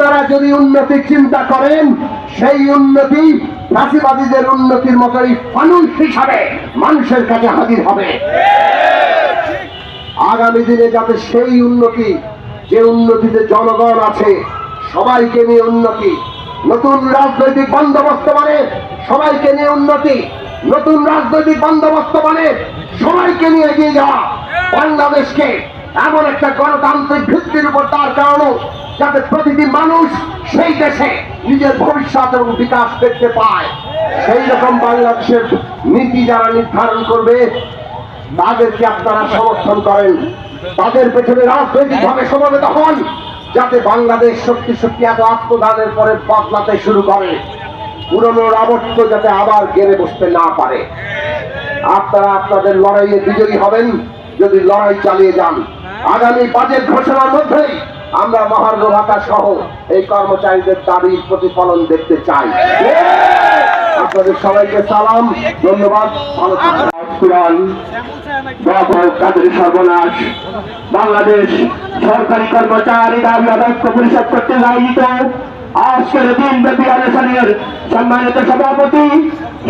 আপনারা যদি উন্নতি চিন্তা করেন, সেই উন্নতি ফাঁসিবাদীদের উন্নতির মতোই ফানুস হিসাবে মানুষের কাছে হাজির হবে। আগামী দিনে যাতে সেই উন্নতি, যে উন্নতিতে জনগণ আছে, সবাইকে নিয়ে উন্নতি, নতুন রাজনৈতিক বন্দোবস্ত মানে সবাইকে নিয়ে উন্নতি, নতুন রাজনৈতিক বন্দোবস্ত মানে সবাইকে নিয়ে এগিয়ে যাওয়া, বাংলাদেশকে এমন একটা গণতান্ত্রিক ভিত্তির উপর তার কারণ যাতে প্রতিটি মানুষ সেই দেশে নিজের ভবিষ্যৎ এবং বিকাশ দেখতে পায়। সেই রকম বাংলাদেশের নীতি যারা নির্ধারণ করবে, তাদেরকে আপনারা সমর্থন করেন। তাদের পেছনে রাজনৈতিক ভাবে সমবেত হন, যাতে বাংলাদেশ সত্যি সত্যি এত আত্মদানের পরে বদলাতে শুরু করে। পুরনো রাবত্ব যাতে আবার গেড়ে বসতে না পারে। আপনারা আপনাদের লড়াইয়ে বিজয়ী হবেন, যদি লড়াই চালিয়ে যান। আগামী বাজেট ঘোষণার মধ্যেই আমরা মহার্ঘ ভাতা সহ এই কর্মচারীদের দাবির প্রতিফলন দেখতে চাই। আপনাদের সবাইকে সালাম ধন্যবাদ। ভালো সর্বনাশ। বাংলাদেশ সরকারি কর্মচারী দাবি অধ্যক্ষ পরিষদ করতে আয়োজিত আজকের দিন ব্যাপী আলোচনের সম্মানিত সভাপতি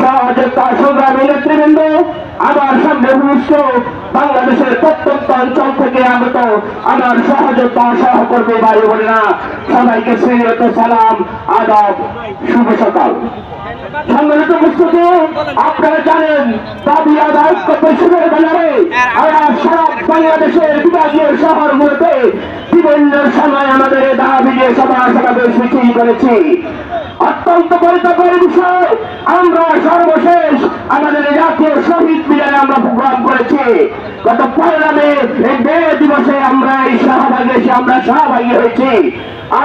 সহযোগিতা সংগ্রামী নেতৃবৃন্দ আমার সামনে ভূমিষ্ঠ বাংলাদেশের প্রত্যন্ত অঞ্চল থেকে আগত আমার সহযোগিতা সহকর্মী ভাই বোনেরা, সবাইকে শ্রীরত সালাম, আদব, শুভ সকাল। সম্মানিত পুস্তকে আপনারা জানেন, দাবি আদায় পরিষদের ব্যানারে আমরা সারা বাংলাদেশের বিভাগীয় শহরগুলোতে বিভিন্ন সময় আমাদের দাবি মিছিল করেছি। অত্যন্ত পরিতাপের বিষয়, আমরা সর্বশেষ আমাদের জাতীয় শহীদ আমরা করেছি। গত এই দিবসে আমরা এই সহভাগে এসে আমরা সহভাগী হয়েছি।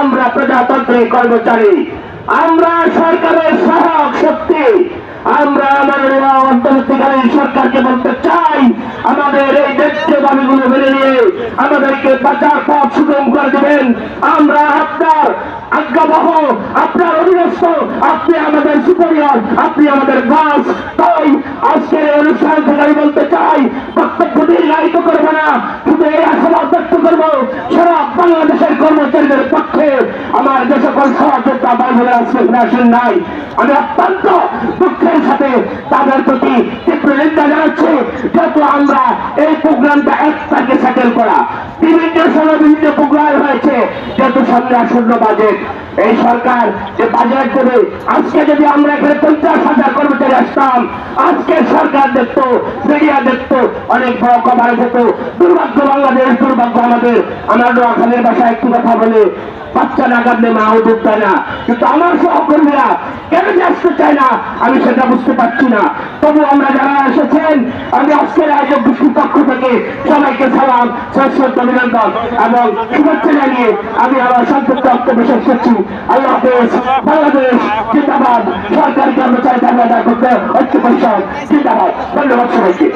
আমরা প্রজাতন্ত্রের কর্মচারী। আমরা সরকারের সহায়ক শক্তি। আমরা আমাদের অন্তর্বর্তীকালীন সরকারকে বলতে চাই, আমাদের ন্যায্য দাবিগুলো মেনে নিয়ে আমাদেরকে বাঁচার পথ সুগম করে দেবেন। আমরা আপনার আজ্ঞাবহ, আপনার অধীনস্থ, আপনি আমাদের সুপরিয়র আপনি আমাদের বাস তাই আজকের অনুষ্ঠান থেকে আমি বলতে চাই, বক্তব্য দীর্ঘায়িত করব না। শুধু এই আশাবাদ ব্যক্ত করব। কর্মচারীদের পক্ষে আমার যে সকল সহযোগিতা বাইবেল সেখানে আসেন নাই, আমি অত্যন্ত দুঃখের সাথে তাদের প্রতি তীব্র নিন্দা জানাচ্ছি যেহেতু আমরা এই প্রোগ্রামটা এক তারিখে সেটেল করা। বিভিন্ন সময় বিভিন্ন প্রোগ্রাম হয়েছে যেহেতু সামনে আসন্ন বাজেট এই সরকার যে বাজেট দেবে, আজকে যদি আমরা এখানে পঞ্চাশ হাজার কর্মচারী আসতাম, আজকে সরকার দেখতো, মিডিয়া দেখতো, অনেক বড় কভার যেত দুর্ভাগ্য বাংলাদেশ, দুর্ভাগ্য আমাদের। আমরা নোয়াখালীর ভাষায় একটু কথা বলে, বাচ্চা না কাঁদলে মা ও ডুবতে না। কিন্তু আমার সহকর্মীরা কেন যে আসতে চায় না, আমি সেটা বুঝতে পারছি না। তবু আমরা যারা এসেছেন, আমি আজকের সবাইকে সালাম শ্রেষ্ঠ অভিনন্দন এবং শুভেচ্ছা জানিয়ে আমি আমার সংক্ষিপ্ত বক্তব্য শেষ করছি। আল্লাহ হাফেজ, বাংলাদেশ জিন্দাবাদ। সরকারি কর্মচারী করতে ঐক্য পরিষদ জিন্দাবাদ। ধন্যবাদ সবাইকে।